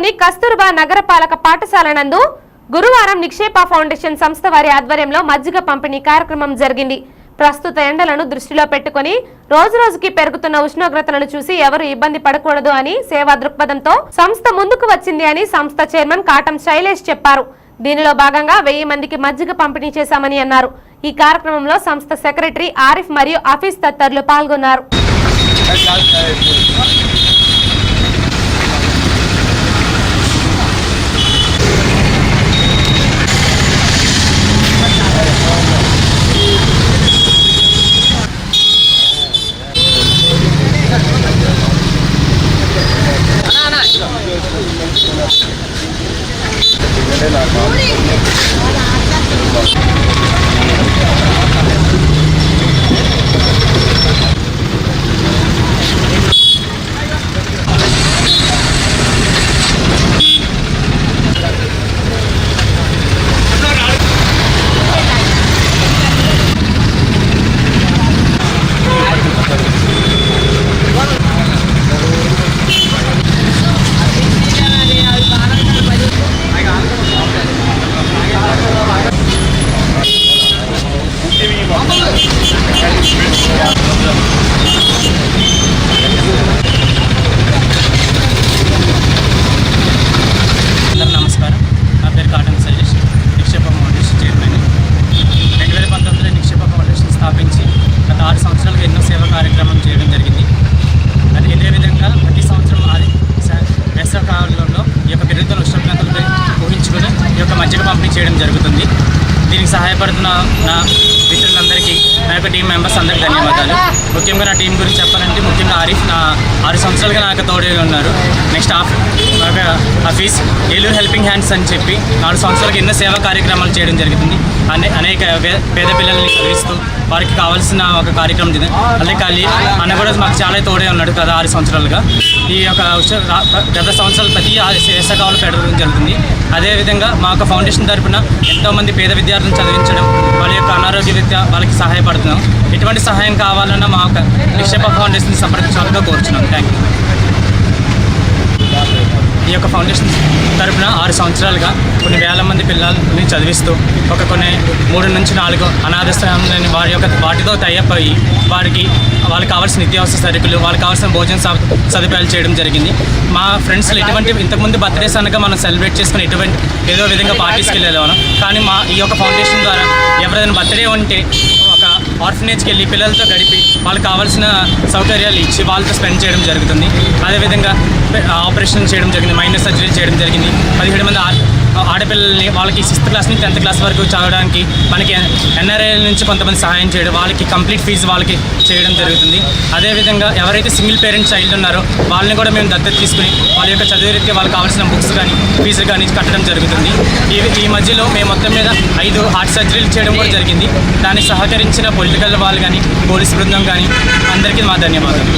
పట్టణంలోని కస్తూర్బా నగరపాలక పాఠశాల నందు గురువారం నిక్షేప ఫౌండేషన్ సంస్థ వారి ఆధ్వర్యంలో మజ్జిగ పంపిణీ కార్యక్రమం జరిగింది. ప్రస్తుత ఎండలను దృష్టిలో పెట్టుకుని రోజు రోజుకి పెరుగుతున్న ఉష్ణోగ్రతలను చూసి ఎవరు ఇబ్బంది పడకూడదు అని సేవా దృక్పథంతో సంస్థ ముందుకు వచ్చింది అని సంస్థ చైర్మన్ కాటం శైలేష్ చెప్పారు. దీనిలో భాగంగా వెయ్యి మందికి మజ్జిగ పంపిణీ చేశామని అన్నారు. ఈ కార్యక్రమంలో సంస్థ సెక్రటరీ ఆరిఫ్ మరియు ఆఫీస్ తదితరులు పాల్గొన్నారు. Thank you. ఊహించుకొని పంపిణీ చేయడం జరుగుతుంది. దీనికి సహాయపడుతున్న నా మిత్రులందరికీ నా యొక్క టీం మెంబర్స్ అందరికీ ధన్యవాదాలు. ముఖ్యంగా నా టీం గురించి చెప్పాలంటే ముఖ్యంగా ఆరిఫ్ నా ఆరు సంవత్సరాలుగా నాకు తోడే ఉన్నారు. నెక్స్ట్ ఆఫ్ ఒక హఫీజ్ ఏలూరు హెల్పింగ్ హ్యాండ్స్ అని చెప్పి నాలుగు సంవత్సరాలకు ఎన్నో సేవా కార్యక్రమాలు చేయడం జరుగుతుంది. అనే అనేక పేద పిల్లల్ని చదివిస్తూ వారికి కావాల్సిన ఒక కార్యక్రమం జరిగింది అలాగే ఖాళీ అన్న కూడా మాకు చాలా తోడే ఉన్నాడు కదా ఆరు సంవత్సరాలుగా. ఈ యొక్క గత సంవత్సరాలు ప్రతి వేసకాలు పెట్టడం జరుగుతుంది. అదేవిధంగా మా యొక్క ఫౌండేషన్ తరపున ఎంతోమంది పేద విద్యార్థులను చదివించడం వాళ్ళ యొక్క అనారోగ్య రీత్యా వాళ్ళకి సహాయపడుతున్నాం. ఎటువంటి సహాయం కావాలన్నా మా యొక్క నిక్షేప ఫౌండేషన్ సంప్రదించాలని కోరుచున్నాం. థ్యాంక్ యూ ఈ యొక్క ఫౌండేషన్ తరపున ఆరు సంవత్సరాలుగా కొన్ని వేల మంది పిల్లల్ని చదివిస్తూ ఒక కొన్ని మూడు నుంచి నాలుగు అనాథస్థానం వారి యొక్క వాటితో టైఅప్ వారికి వాళ్ళకి కావాల్సిన నిత్యావసర సరుకులు వాళ్ళకి కావాల్సిన భోజన సదుపాయాలు చేయడం జరిగింది. మా ఫ్రెండ్స్లో ఎటువంటి ఇంతకుముందు బర్త్డేస్ అనగా మనం సెలబ్రేట్ చేసుకుని ఎటువంటి ఏదో విధంగా పార్టీస్కి వెళ్ళేవాళ్ళం. కానీ మా ఈ యొక్క ఫౌండేషన్ ద్వారా ఎవరైనా బర్త్డే ఉంటే ఆర్ఫనేజ్కి వెళ్ళి పిల్లలతో గడిపి వాళ్ళకి కావాల్సిన సౌకర్యాలు ఇచ్చి వాళ్ళతో స్పెండ్ చేయడం జరుగుతుంది. అదేవిధంగా ఆపరేషన్ చేయడం జరిగింది మైనర్ సర్జరీ చేయడం జరిగింది. పదిహేడు మంది ఆడపిల్లల్ని వాళ్ళకి సిక్స్త్ క్లాస్ నుంచి టెన్త్ క్లాస్ వరకు చదవడానికి మనకి ఎన్ఆర్ఐ నుంచి కొంతమంది సహాయం చేయడం వాళ్ళకి కంప్లీట్ ఫీజు వాళ్ళకి చేయడం జరుగుతుంది. అదేవిధంగా ఎవరైతే సింగిల్ పేరెంట్ చైల్డ్ ఉన్నారో వాళ్ళని కూడా మేము దత్తత తీసుకుని వాళ్ళ యొక్క చదువు రీత్యా వాళ్ళకి కావాల్సిన బుక్స్ కానీ ఫీజు కానీ కట్టడం జరుగుతుంది. ఈ ఈ మధ్యలో మేము మొత్తం మీద ఐదు హార్ట్ సర్జరీలు చేయడం కూడా జరిగింది. దానికి సహకరించిన పొలిటికల్ వాళ్ళు కానీ పోలీస్ బృందం కానీ అందరికీ మా ధన్యవాదాలు.